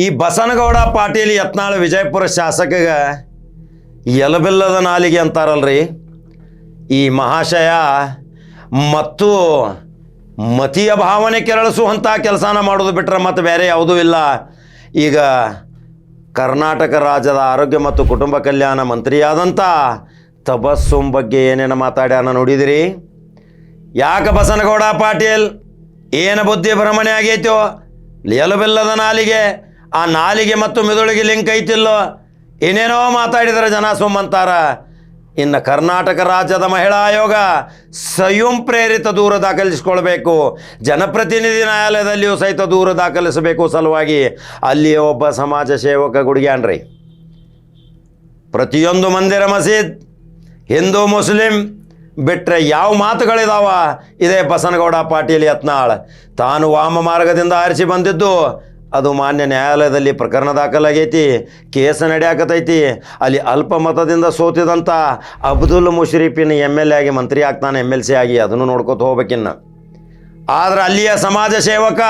ಈ ಬಸನಗೌಡ ಪಾಟೀಲ್ ಯತ್ನಾಳ ವಿಜಯಪುರ ಶಾಸಕಗ ಎಲಬಿಲ್ಲದ ನಾಲಿಗೆ ಅಂತಾರಲ್ರಿ. ಈ ಮಹಾಶಯ ಮತ್ತು ಮತೀಯ ಭಾವನೆ ಕೆರಳಿಸುವಂಥ ಕೆಲಸನ ಮಾಡೋದು ಬಿಟ್ಟರೆ ಮತ್ತು ಬೇರೆ ಯಾವುದೂ ಇಲ್ಲ. ಈಗ ಕರ್ನಾಟಕ ರಾಜ್ಯದ ಆರೋಗ್ಯ ಮತ್ತು ಕುಟುಂಬ ಕಲ್ಯಾಣ ಮಂತ್ರಿಯಾದಂಥ ತಬಸ್ಸುಮ್ ಬಗ್ಗೆ ಏನೇನು ಮಾತಾಡ್ಯಾನ ನೋಡಿದಿರಿ. ಯಾಕೆ ಬಸನಗೌಡ ಪಾಟೀಲ್, ಏನು ಬುದ್ಧಿ ಭ್ರಮಣೆ ಆಗೈತೋ, ಎಲಬೆಲ್ಲದ ನಾಲಿಗೆ ಆ ನಾಲಿಗೆ ಮತ್ತು ಮೆದುಳಿಗೆ ಲಿಂಕ್ ಐತಿಲ್ಲೋ? ಏನೇನೋ ಮಾತಾಡಿದರೆ ಜನ ಸುಮ್ಮಂತಾರ. ಇನ್ನು ಕರ್ನಾಟಕ ರಾಜ್ಯದ ಮಹಿಳಾ ಆಯೋಗ ಸ್ವಯಂ ಪ್ರೇರಿತ ದೂರ ದಾಖಲಿಸಿಕೊಳ್ಬೇಕು. ಜನಪ್ರತಿನಿಧಿ ನ್ಯಾಯಾಲಯದಲ್ಲಿಯೂ ಸಹಿತ ದೂರ ದಾಖಲಿಸಬೇಕು ಸಲುವಾಗಿ. ಅಲ್ಲಿ ಒಬ್ಬ ಸಮಾಜ ಸೇವಕ ಗುಡಿಗ್ಯಾನ್ರಿ. ಪ್ರತಿಯೊಂದು ಮಂದಿರ ಮಸೀದ್, ಹಿಂದೂ, ಮುಸ್ಲಿಂ ಬಿಟ್ಟರೆ ಯಾವ ಮಾತುಗಳಿದಾವ? ಇದೇ ಬಸನಗೌಡ ಪಾಟೀಲ್ ಯತ್ನಾಳ್. ತಾನು ವಾಮ ಮಾರ್ಗದಿಂದ ಆರಿಸಿ ಬಂದಿದ್ದು ಅದು ಮಾನ್ಯ ನ್ಯಾಯಾಲಯದಲ್ಲಿ ಪ್ರಕರಣ ದಾಖಲಾಗೈತಿ, ಕೇಸ್ ನಡೆಯಾಕತೈತಿ. ಅಲ್ಲಿ ಅಲ್ಪ ಮತದಿಂದ ಸೋತಿದಂಥ ಅಬ್ದುಲ್ ಮುಷರೀಫಿನ ಎಂ ಎಲ್ ಎ ಆಗಿ ಮಂತ್ರಿ ಆಗ್ತಾನೆ ಎಂ ಎಲ್ ಸಿ ಆಗಿ, ಅದನ್ನು ನೋಡ್ಕೊತ ಹೋಗ್ಬೇಕಿನ್ನ. ಆದ್ರೆ ಅಲ್ಲಿಯ ಸಮಾಜ ಸೇವಕ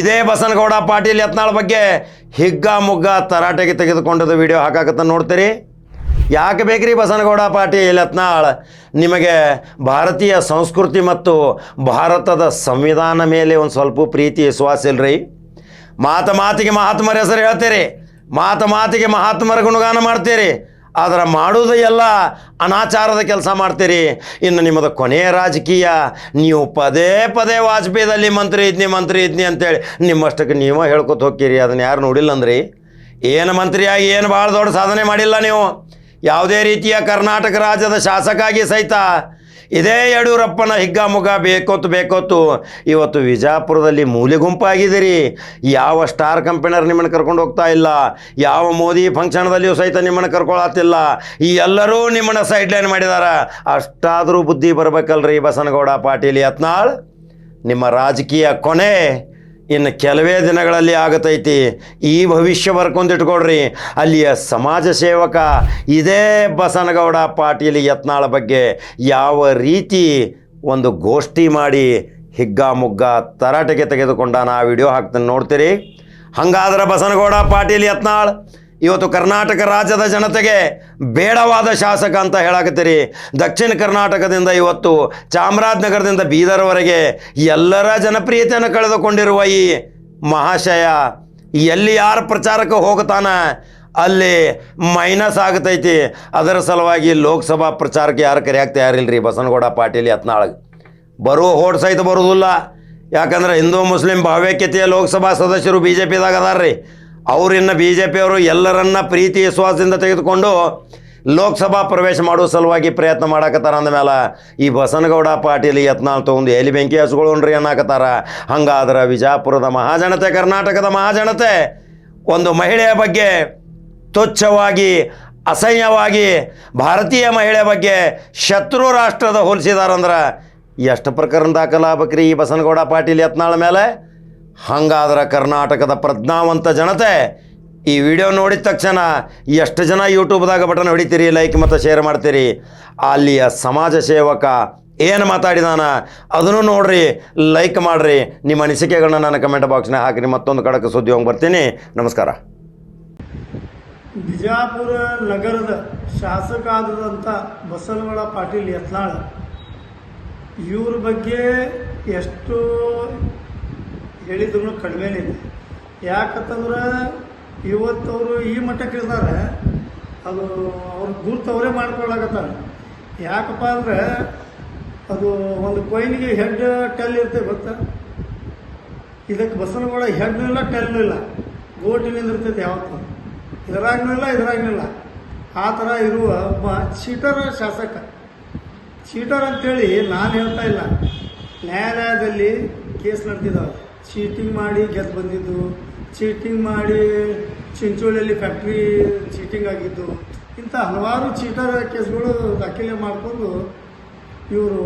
ಇದೇ ಬಸನಗೌಡ ಪಾಟೀಲ್ ಯತ್ನಾಳ ಬಗ್ಗೆ ಹಿಗ್ಗ ಮುಗ್ಗ ತರಾಟೆಗೆ ತೆಗೆದುಕೊಂಡದ್ದು ವಿಡಿಯೋ ಹಾಕಾಕತ್ತ ನೋಡ್ತೀರಿ. ಯಾಕೆ ಬೇಕ್ರಿ ಬಸನಗೌಡ ಪಾಟೀಲ್ ಯತ್ನಾಳ್? ನಿಮಗೆ ಭಾರತೀಯ ಸಂಸ್ಕೃತಿ ಮತ್ತು ಭಾರತದ ಸಂವಿಧಾನ ಮೇಲೆ ಒಂದು ಸ್ವಲ್ಪ ಪ್ರೀತಿ, ವಿಶ್ವಾಸ ಇಲ್ರಿ? ಮಾತ ಮಾತಿಗೆ ಮಹಾತ್ಮರ ಹೆಸರು ಹೇಳ್ತೀರಿ. ಮಾತ ಮಾತಿಗೆ ಮಹಾತ್ಮರ ಗುಣಗಾನ ಮಾಡ್ತೀರಿ. ಆದರೆ ಮಾಡೋದು ಎಲ್ಲ ಅನಾಚಾರದ ಕೆಲಸ ಮಾಡ್ತೀರಿ. ಇನ್ನು ನಿಮ್ಮದು ಕೊನೆಯ ರಾಜಕೀಯ, ನೀವು ಪದೇ ಪದೇ ವಾಜಪೇಯಿದಲ್ಲಿ ಮಂತ್ರಿ ಇದ್ನಿ ಮಂತ್ರಿ ಇದ್ನಿ ಅಂತೇಳಿ ನಿಮ್ಮಷ್ಟಕ್ಕೆ ನೀವೇ ಹೇಳ್ಕೊತ ಹೋಗ್ತೀರಿ. ಅದನ್ನು ಯಾರು ನೋಡಿಲ್ಲ ಅಂದ್ರಿ ಏನು ಮಂತ್ರಿಯಾಗಿ ಏನು ಭಾಳ ದೊಡ್ಡ ಸಾಧನೆ ಮಾಡಿಲ್ಲ ನೀವು. ಯಾವುದೇ ರೀತಿಯ ಕರ್ನಾಟಕ ರಾಜ್ಯದ ಶಾಸಕಾಗಿ ಸಹಿತ ಇದೇ ಯಡಿಯೂರಪ್ಪನ ಹಿಗ್ಗಾಮುಗ್ಗ ಬೇಕೊತ್ತು ಬೇಕೊತ್ತು. ಇವತ್ತು ವಿಜಾಪುರದಲ್ಲಿ ಮೂಲೆ ಗುಂಪಾಗಿದ್ದೀರಿ. ಯಾವ ಸ್ಟಾರ್ ಕಂಪೆನಿಯರ್ ನಿಮ್ಮನ್ನು ಕರ್ಕೊಂಡು ಹೋಗ್ತಾ ಇಲ್ಲ. ಯಾವ ಮೋದಿ ಫಂಕ್ಷನ್ದಲ್ಲಿಯೂ ಸಹಿತ ನಿಮ್ಮನ್ನು ಕರ್ಕೊಳತ್ತಿಲ್ಲ ಈ ಎಲ್ಲರೂ ನಿಮ್ಮನ್ನು ಸೈಡ್ ಲೈನ್ ಮಾಡಿದಾರ. ಅಷ್ಟಾದರೂ ಬುದ್ಧಿ ಬರಬೇಕಲ್ರಿ ಬಸನಗೌಡ ಪಾಟೀಲ್ ಯತ್ನಾಳ್. ನಿಮ್ಮ ರಾಜಕೀಯ ಕೊನೆ. ಇನ್ನು ಕೆಲವೇ ದಿನಗಳಲ್ಲಿ ಆಗತೈತಿ. ಈ ಭವಿಷ್ಯ ಬರ್ಕೊಂಡಿಟ್ಕೊಳ್ರಿ ಅಲ್ಲಿಯ ಸಮಾಜ ಸೇವಕ ಇದೇ ಬಸನಗೌಡ ಪಾಟೀಲ್ ಯತ್ನಾಳ ಬಗ್ಗೆ ಯಾವ ರೀತಿ ಒಂದು ಗೋಷ್ಠಿ ಮಾಡಿ ಹಿಗ್ಗಾಮುಗ್ಗ ತರಾಟೆಗೆ ತೆಗೆದುಕೊಂಡ ನಾ ವಿಡಿಯೋ ಹಾಕ್ತಾನೆ ನೋಡ್ತೀರಿ. ಹಂಗಾದ್ರೆ ಬಸನಗೌಡ ಪಾಟೀಲ್ ಯತ್ನಾಳ್ ಇವತ್ತು ಕರ್ನಾಟಕ ರಾಜ್ಯದ ಜನತೆಗೆ ಬೇಡವಾದ ಶಾಸಕ ಅಂತ ಹೇಳಾಕತ್ತೀರಿ. ದಕ್ಷಿಣ ಕರ್ನಾಟಕದಿಂದ ಇವತ್ತು ಚಾಮರಾಜನಗರದಿಂದ ಬೀದರ್ವರೆಗೆ ಎಲ್ಲರ ಜನಪ್ರಿಯತೆಯನ್ನು ಕಳೆದುಕೊಂಡಿರುವ ಈ ಮಹಾಶಯ ಎಲ್ಲಿ ಯಾರ ಪ್ರಚಾರಕ್ಕೆ ಹೋಗ್ತಾನ, ಅಲ್ಲಿ ಮೈನಸ್ ಆಗತೈತಿ. ಅದರ ಸಲುವಾಗಿ ಲೋಕಸಭಾ ಪ್ರಚಾರಕ್ಕೆ ಯಾರು ಕರೆಯಾಕ ತಯಾರಿಲ್ರಿ? ಬಸನಗೌಡ ಪಾಟೀಲ್ ಯತ್ನಾಳಗೆ ಬರೋ ಹೋಡ್ ಸಹಿತ ಬರೋದಿಲ್ಲ ಯಾಕಂದ್ರೆ ಹಿಂದೂ ಮುಸ್ಲಿಂ ಭಾವೈಕ್ಯತೆಯ ಲೋಕಸಭಾ ಸದಸ್ಯರು ಬಿ ಜೆ ಪಿದಾಗ ಅದಾರ್ರಿ. ಅವ್ರಿನ್ನು ಬಿ ಜೆ ಪಿಯವರು ಎಲ್ಲರನ್ನ ಪ್ರೀತಿ, ವಿಶ್ವಾಸದಿಂದ ತೆಗೆದುಕೊಂಡು ಲೋಕಸಭಾ ಪ್ರವೇಶ ಮಾಡುವ ಸಲುವಾಗಿ ಪ್ರಯತ್ನ ಮಾಡಾಕತ್ತಾರ ಅಂದಮೇಲೆ ಈ ಬಸನಗೌಡ ಪಾಟೀಲ್ ಯತ್ನಾಳ್ ತೊಗೊಂಡು ಎಲ್ಲಿ ಬೆಂಕಿ ಹಚ್ಕೊಳ್ಳೋಣ್ರಿ ಅನ್ನಾಕತ್ತಾರ. ಹಂಗಾದ್ರೆ ವಿಜಾಪುರದ ಮಹಾಜನತೆ, ಕರ್ನಾಟಕದ ಮಹಾಜನತೆ ಒಂದು ಮಹಿಳೆಯ ಬಗ್ಗೆ ತುಚ್ಛವಾಗಿ, ಅಸಹ್ಯವಾಗಿ ಭಾರತೀಯ ಮಹಿಳೆ ಬಗ್ಗೆ ಶತ್ರು ರಾಷ್ಟ್ರದ ಹೋಲಿಸಿದಾರಂದ್ರೆ ಎಷ್ಟು ಪ್ರಕರಣ ದಾಖಲಾಗಬೇಕ್ರಿ ಈ ಬಸನಗೌಡ ಪಾಟೀಲ್ ಯತ್ನಾಳ ಮೇಲೆ ಹಂಗಾದ್ರೆ ಕರ್ನಾಟಕದ ಪ್ರಜ್ಞಾವಂತ ಜನತೆ, ಈ ವಿಡಿಯೋ ನೋಡಿದ ತಕ್ಷಣ ಎಷ್ಟು ಜನ ಯೂಟ್ಯೂಬ್ದಾಗ ಬಟನ್ ಹೊಡಿತೀರಿ ಲೈಕ್ ಮತ್ತು ಶೇರ್ ಮಾಡ್ತೀರಿ, ಅಲ್ಲಿಯ ಸಮಾಜ ಸೇವಕ ಏನು ಮಾತಾಡಿದಾನ ಅದನ್ನು ನೋಡ್ರಿ ಲೈಕ್ ಮಾಡಿರಿ, ನಿಮ್ಮ ಅನಿಸಿಕೆಗಳನ್ನ ನನ್ನ ಕಮೆಂಟ್ ಬಾಕ್ಸ್ನಾಗ ಹಾಕಿರಿ, ಮತ್ತೊಂದು ಕಡಕ ಸುದ್ದಿ ಹೋಗಿ ಬರ್ತೀನಿ, ನಮಸ್ಕಾರ. ಬಿಜಾಪುರ ನಗರದ ಶಾಸಕ ಬಸವನಗೌಡ ಪಾಟೀಲ್ ಯತ್ನಾಳ್, ಇವ್ರ ಬಗ್ಗೆ ಎಷ್ಟು ಹೇಳಿದ್ರು ಕಡಿಮೆನೇ ಯಾಕಂತಂದ್ರೆ ಇವತ್ತವರು ಈ ಮಟ್ಟಕ್ಕೆ ಇದ್ದಾರೆ ಅದು ಅವ್ರ ಗುರುತವರೇ ಮಾಡ್ಕೊಳ್ಳಾಕತ್ತಾರೆ. ಯಾಕಪ್ಪ ಅಂದ್ರೆ ಅದು ಒಂದು ಕೊಯ್ನಿಗೆ ಹೆಡ್ ಟೆಲ್ ಇರ್ತದೆ ಗೊತ್ತಾ? ಇದಕ್ಕೆ ಬಸವನಗೌಡ ಹೆಡ್ ಇಲ್ಲ ಟೆಲ್ನೂ ಇಲ್ಲ. ಗೋಟಿನಿಂದ ಇರ್ತೈತೆ ಯಾವತ್ತೂ. ಇದ್ರಾಗ್ನೂ ಇಲ್ಲ ಆ ಥರ ಇರುವ ಒಬ್ಬ ಚೀಟರ್ ಶಾಸಕ. ಚೀಟರ್ ಅಂತೇಳಿ ನಾನು ಹೇಳ್ತಾ ಇಲ್ಲ. ನ್ಯಾಯಾಲಯದಲ್ಲಿ ಕೇಸ್ ನಡೆದಿದ್ದಾವೆ. ಚೀಟಿಂಗ್ ಮಾಡಿ ಗೆದ್ದು ಬಂದಿದ್ದು. ಚೀಟಿಂಗ್ ಮಾಡಿ ಚಿಂಚೋಳಿಯಲ್ಲಿ ಫ್ಯಾಕ್ಟ್ರಿ ಚೀಟಿಂಗ್ ಆಗಿದ್ದು. ಇಂಥ ಹಲವಾರು ಚೀಟರ್ ಕೇಸ್ಗಳು ದಾಖಲೆ ಮಾಡಿಕೊಂಡು ಇವರು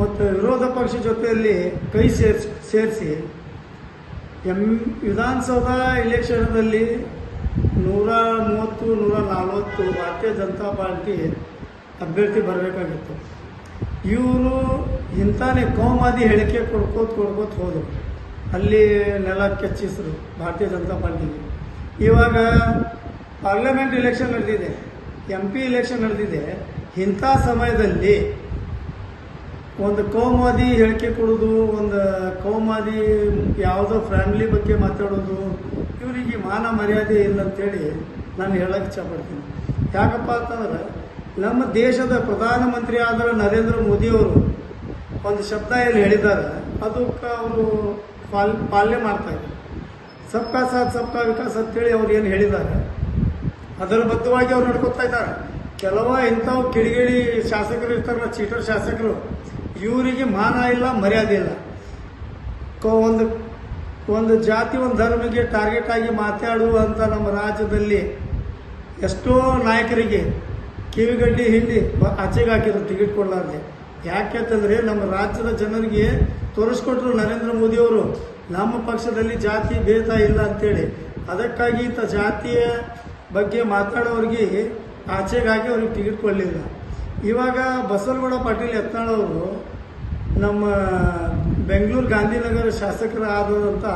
ಮತ್ತು ವಿರೋಧ ಪಕ್ಷ ಜೊತೆಯಲ್ಲಿ ಕೈ ಸೇರಿಸಿ ಸೇರಿಸಿ ಎಂ ವಿಧಾನಸೌಧ ಇಲೆಕ್ಷನ್ನಲ್ಲಿ ನೂರ ಮೂವತ್ತು, ನೂರ ನಲ್ವತ್ತು ಭಾರತೀಯ ಜನತಾ ಪಾರ್ಟಿ ಅಭ್ಯರ್ಥಿ ಬರಬೇಕಾಗಿತ್ತು. ಇವರು ಇಂಥನೇ ಕೋಮಾದಿ ಹೇಳಿಕೆ ಕೊಡ್ಕೋತ ಕೊಡ್ಕೋತ ಹೋದರು. ಅಲ್ಲಿ ನೆಲ ಕೆಚ್ಚಿಸಿದ್ರು ಭಾರತೀಯ ಜನತಾ ಪಾರ್ಟಿಗೆ. ಇವಾಗ ಪಾರ್ಲಿಮೆಂಟ್ ಇಲೆಕ್ಷನ್ ನಡೆದಿದೆ ಎಂ ಪಿ ಇಲೆಕ್ಷನ್ ನಡೆದಿದೆ. ಇಂಥ ಸಮಯದಲ್ಲಿ ಒಂದು ಕೌಮಾದಿ ಹೇಳಿಕೆ ಕೊಡೋದು, ಒಂದು ಕೌಮಾದಿ ಯಾವುದೋ ಫ್ಯಾಮಿಲಿ ಬಗ್ಗೆ ಮಾತಾಡೋದು, ಇವರಿಗೆ ಮಾನ ಮರ್ಯಾದೆ ಇಲ್ಲ ಅಂತೇಳಿ ನಾನು ಹೇಳಕ್ಕೆ ಇಷ್ಟಪಡ್ತೀನಿ ಯಾಕಪ್ಪ ಅಂತಂದ್ರೆ ನಮ್ಮ ದೇಶದ ಪ್ರಧಾನಮಂತ್ರಿ ಆದರೂ ನರೇಂದ್ರ ಮೋದಿಯವರು ಒಂದು ಶಬ್ದ ಏನು ಹೇಳಿದ್ದಾರೆ, ಅದಕ್ಕೆ ಅವರು ಪಾಲ್, ಪಾಲನೆ ಮಾಡ್ತಾ ಇದ್ದರು ಸಬ್ಕಾ ಸಾಥ್, ಸಬ್ಕಾ ವಿಕಾಸ್ ಅಂತೇಳಿ ಅವ್ರು ಏನು ಹೇಳಿದ್ದಾರೆ, ಅದರ ಬದ್ಧವಾಗಿ ಅವ್ರು ನಡ್ಕೊತಾ ಇದ್ದಾರೆ. ಕೆಲವ ಇಂಥವು ಕಿಡಿಗೇಡಿ ಶಾಸಕರು ಇರ್ತಾರಲ್ಲ, ಚೀಟರ್ ಶಾಸಕರು, ಇವರಿಗೆ ಮಾನ ಇಲ್ಲ, ಮರ್ಯಾದೆ ಇಲ್ಲ. ಒಂದು ಒಂದು ಜಾತಿ, ಒಂದು ಧರ್ಮಕ್ಕೆ ಟಾರ್ಗೆಟ್ ಆಗಿ ಮಾತಾಡುವಂಥ ನಮ್ಮ ರಾಜ್ಯದಲ್ಲಿ ಎಷ್ಟೋ ನಾಯಕರಿಗೆ ಕಿವಿಗಡ್ಡಿ ಹಿಂಡಿ ಆಚೆಗೆ ಹಾಕಿದ್ರು ಟಿಕೆಟ್ ಕೊಡಲಾರ್ದೆ ಯಾಕೆ ಅಂತಂದರೆ ನಮ್ಮ ರಾಜ್ಯದ ಜನರಿಗೆ ತೋರಿಸ್ಕೊಟ್ರು ನರೇಂದ್ರ ಮೋದಿ ಅವರು, ನಮ್ಮ ಪಕ್ಷದಲ್ಲಿ ಜಾತಿ ಭೇದ ಇಲ್ಲ ಅಂತೇಳಿ. ಅದಕ್ಕಾಗಿ ಇಂಥ ಜಾತಿಯ ಬಗ್ಗೆ ಮಾತಾಡೋರಿಗೆ ಆಚೆಗಾಗಿ ಅವ್ರಿಗೆ ಟಿಕೆಟ್ ಕೊಡಲಿಲ್ಲ. ಇವಾಗ ಬಸವನಗೌಡ ಪಾಟೀಲ್ ಎತ್ತಾಳವರು ನಮ್ಮ ಬೆಂಗಳೂರು ಗಾಂಧಿನಗರ ಶಾಸಕರಾದಂಥ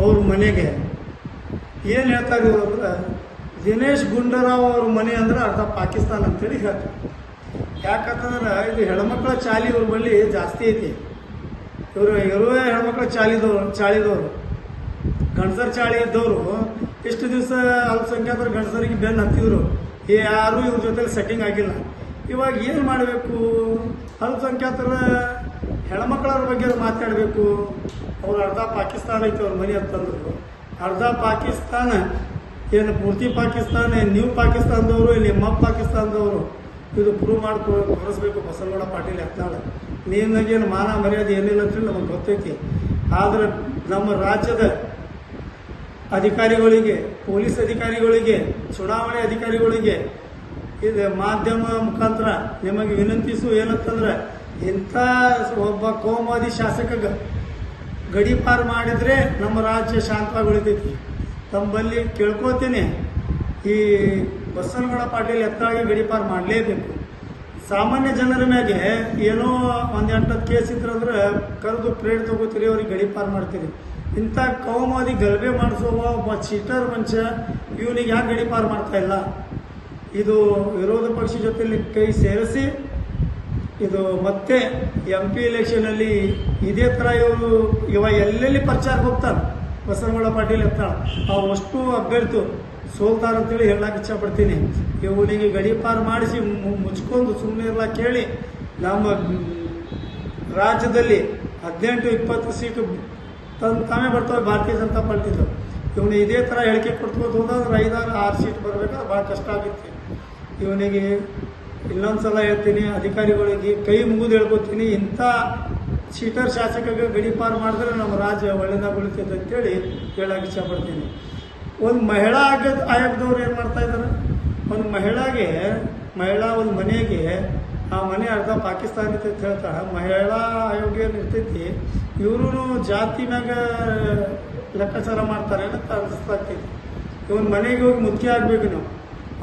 ಅವ್ರ ಮನೆಗೆ ಏನು ಹೇಳ್ತಾರೆ ಇವರು? ಅಂದ್ರೆ ದಿನೇಶ್ ಗುಂಡೂರಾವ್ ಅವ್ರ ಮನೆ ಅಂದ್ರೆ ಅರ್ಥ ಪಾಕಿಸ್ತಾನ ಅಂತೇಳಿ ಹೇಳ್ತಾರೆ. ಯಾಕಂತಂದ್ರೆ ಇದು ಹೆಣ್ಮಕ್ಳ ಚಾಲಿ ಇವ್ರ ಬಳಿ ಜಾಸ್ತಿ ಐತಿ. ಇವರು ಇರುವ ಹೆಣ್ಮಕ್ಳ ಚಾಲಿದವ್ರು, ಚಾಳಿದವರು. ಗಂಡಸರ್ ಚಾಳಿ ಇದ್ದವರು, ಇಷ್ಟು ದಿವಸ ಅಲ್ಪಸಂಖ್ಯಾತರು ಗಂಡಸರಿಗೆ ಬೆನ್ನು ಹತ್ತಿದ್ರು. ಯಾರು ಇವ್ರ ಜೊತೆ ಸೆಟ್ಟಿಂಗ್ ಆಗಿಲ್ಲ. ಇವಾಗ ಏನು ಮಾಡಬೇಕು? ಅಲ್ಪಸಂಖ್ಯಾತರ ಹೆಣ್ಮಕ್ಳರ ಬಗ್ಗೆ ಮಾತಾಡಬೇಕು? ಅವ್ರು ಅರ್ಧ ಪಾಕಿಸ್ತಾನ ಐತಿ ಅವ್ರ ಮನೆ ಅಂತಂದ್ರು ಅರ್ಧ ಪಾಕಿಸ್ತಾನ, ಏನು ಪೂರ್ತಿ ಪಾಕಿಸ್ತಾನ, ಏನು ನೀವು ಪಾಕಿಸ್ತಾನದವರು, ಏನು ನಿಮ್ಮ ಪಾಕಿಸ್ತಾನದವರು? ಇದು ಪ್ರೂವ್ ಮಾಡ್ಕೊ, ತೋರಿಸ್ಬೇಕು, ಬಸವಗೌಡ ಪಾಟೀಲ್ ಎತ್ತಾಳೆ. ನೀನಾಗೇನು ಮಾನ ಮರ್ಯಾದೆ ಏನಿಲ್ಲ ಅಂತೇಳಿ ನಮಗೆ ಗೊತ್ತೈತಿ. ಆದರೆ ನಮ್ಮ ರಾಜ್ಯದ ಅಧಿಕಾರಿಗಳಿಗೆ, ಪೊಲೀಸ್ ಅಧಿಕಾರಿಗಳಿಗೆ, ಚುನಾವಣೆ ಅಧಿಕಾರಿಗಳಿಗೆ, ಇದು ಮಾಧ್ಯಮ ಮುಖಾಂತರ ನಿಮಗೆ ವಿನಂತಿಸು ಏನಂತಂದ್ರೆ, ಇಂಥ ಒಬ್ಬ ಕೋಮವಾದಿ ಶಾಸಕ ಗಡಿಪಾರು ಮಾಡಿದ್ರೆ ನಮ್ಮ ರಾಜ್ಯ ಶಾಂತವಾಗಿ ಉಳಿತೈತಿ. ತಮ್ಮಲ್ಲಿ ಕೇಳ್ಕೊತೀನಿ. ಈ ಬಸವನಗೌಡ ಪಾಟೀಲ್ ಎತ್ತಾಗಿ ಗಡಿಪಾರು ಮಾಡಲೇಬೇಕು. ಸಾಮಾನ್ಯ ಜನರ ಮ್ಯಾಗೆ ಏನೋ ಒಂದು ಎಂಟತ್ತು ಕೇಸ್ ಇದ್ರಂದ್ರೆ ಕರೆದು ಪ್ರೇಡ್ ತಗೋತೀರಿ, ಅವ್ರಿಗೆ ಗಡಿಪಾರು ಮಾಡ್ತೀರಿ. ಇಂಥ ಕೌಮಾದಿ ಗಲಭೆ ಮಾಡಿಸುವ ಒಬ್ಬ ಚೀಟರ್ ಮನುಷ್ಯ, ಇವನಿಗೆ ಯಾಕೆ ಗಡಿಪಾರು ಮಾಡ್ತಾ ಇಲ್ಲ? ಇದು ವಿರೋಧ ಪಕ್ಷ ಜೊತೆಯಲ್ಲಿ ಕೈ ಸೇರಿಸಿ, ಇದು ಮತ್ತೆ ಎಂ ಪಿ ಎಲೆಕ್ಷನಲ್ಲಿ ಇದೇ ಥರ ಇವರು ಇವ ಎಲ್ಲೆಲ್ಲಿ ಪ್ರಚಾರಕ್ಕೆ ಹೋಗ್ತಾರೆ? ಬಸವನಗೌಡ ಪಾಟೀಲ್ ಅವು ಅಷ್ಟು ಅಭ್ಯರ್ಥಿ ಸೋಲ್ತಾರ ಅಂತೇಳಿ ಹೇಳಕ್ಕೆ ಇಚ್ಛಪಡ್ತೀನಿ. ಇವನಿಗೆ ಗಡಿಪಾರು ಮಾಡಿಸಿ ಮುಚ್ಕೊಂಡು ಸುಮ್ಮನೆ ಇರಲ್ಲ ಕೇಳಿ, ನಮ್ಮ ರಾಜ್ಯದಲ್ಲಿ ಹದಿನೆಂಟು, ಇಪ್ಪತ್ತು ಸೀಟು ತಂದು ತಾವೇ ಬರ್ತವೆ ಭಾರತೀಯ ಜನತಾ ಪಾರ್ಟಿದು. ಇವನು ಇದೇ ಥರ ಹೇಳಿಕೆ ಕೊಡ್ಕೋತ ಹೋದ್ರೆ ಐದಾರು, ಆರು ಸೀಟ್ ಬರಬೇಕಾದ್ರೆ ಭಾಳ ಕಷ್ಟ ಆಗುತ್ತೆ. ಇವನಿಗೆ ಇನ್ನೊಂದ್ಸಲ ಹೇಳ್ತೀನಿ, ಅಧಿಕಾರಿಗಳಿಗೆ ಕೈ ಮುಗಿದು ಹೇಳ್ಕೊತೀನಿ ಇಂಥ ಸೀಟರ್ ಶಾಸಕರಿಗೆ ಗಡಿಪಾರು ಮಾಡಿದ್ರೆ ನಮ್ಮ ರಾಜ್ಯ ಒಳ್ಳೆದಾಗ ಉಳಿತೈತೆ ಅಂತೇಳಿ ಹೇಳಕ್ಕೆ ಇಷ್ಟಪಡ್ತೀನಿ ಒಂದು ಮಹಿಳಾ ಆಗದ ಆಯೋಗದವ್ರು ಏನು ಮಾಡ್ತಾ ಇದ್ದಾರೆ ಒಂದು ಮಹಿಳಾಗೆ, ಮಹಿಳಾ ಒಂದು ಮನೆಗೆ, ಆ ಮನೆ ಅರ್ಧ ಪಾಕಿಸ್ತಾನ ಅಂತ ಹೇಳ್ತಾರೆ ಮಹಿಳಾ ಆಯೋಗ ಏನು ಇರ್ತೈತಿ ಇವರು ಜಾತಿ ಮ್ಯಾಗ, ಲೆಕ್ಕಾಚಾರ ಮಾಡ್ತಾರೆ ಅಂತ ಅನಿಸ್ತಾಗ್ತೈತಿ ಇವನ್ ಮನೆಗೆ ಹೋಗಿ ಮುಖ್ಯ ಆಗ್ಬೇಕು ನಾವು.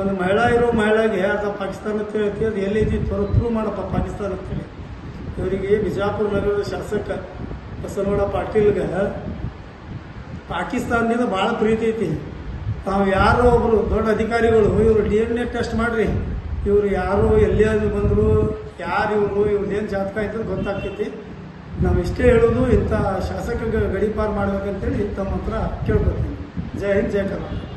ಒಂದು ಮಹಿಳಾ ಇರೋ ಮಹಿಳೆಗೆ ಅರ್ಧ ಪಾಕಿಸ್ತಾನ ಅಂತ ಹೇಳ್ತೀವಿ ಅದು ಎಲ್ಲಿದ್ದೀವಿ ಪ್ರೂವ್ ಮಾಡಪ್ಪ ಪಾಕಿಸ್ತಾನ ಅಂತೇಳಿ ಇವರಿಗೆ ಬಿಜಾಪುರ ನಗರದ ಶಾಸಕ ಬಸವನಗೌಡ ಪಾಟೀಲ್ಗೆ ಪಾಕಿಸ್ತಾನದಿಂದ ಭಾಳ ಪ್ರೀತಿ ಐತಿ. ತಾವು ಯಾರೋ ಒಬ್ಬರು ದೊಡ್ಡ ಅಧಿಕಾರಿಗಳು, ಇವರು ಡಿ ಎನ್ ಎ ಟೆಸ್ಟ್ ಮಾಡ್ರಿ. ಇವರು ಯಾರು ಎಲ್ಲಿಯಾದ್ರು ಬಂದರು, ಯಾರು ಇವರು ಇವ್ರದ್ದೇನು ಜಾತಕ ಐತೆ ಗೊತ್ತಾಗ್ತೈತಿ. ನಾವು ಇಷ್ಟೇ ಹೇಳೋದು ಇಂಥ ಶಾಸಕ ಗಡೀಪಾರು ಮಾಡ್ಬೇಕಂತೇಳಿ ತಮ್ಮ ಹತ್ರ ಕೇಳ್ಕೊತೀನಿ. ಜೈ ಹಿಂದ್, ಜೈ ಕರ್ನಾಟಕ.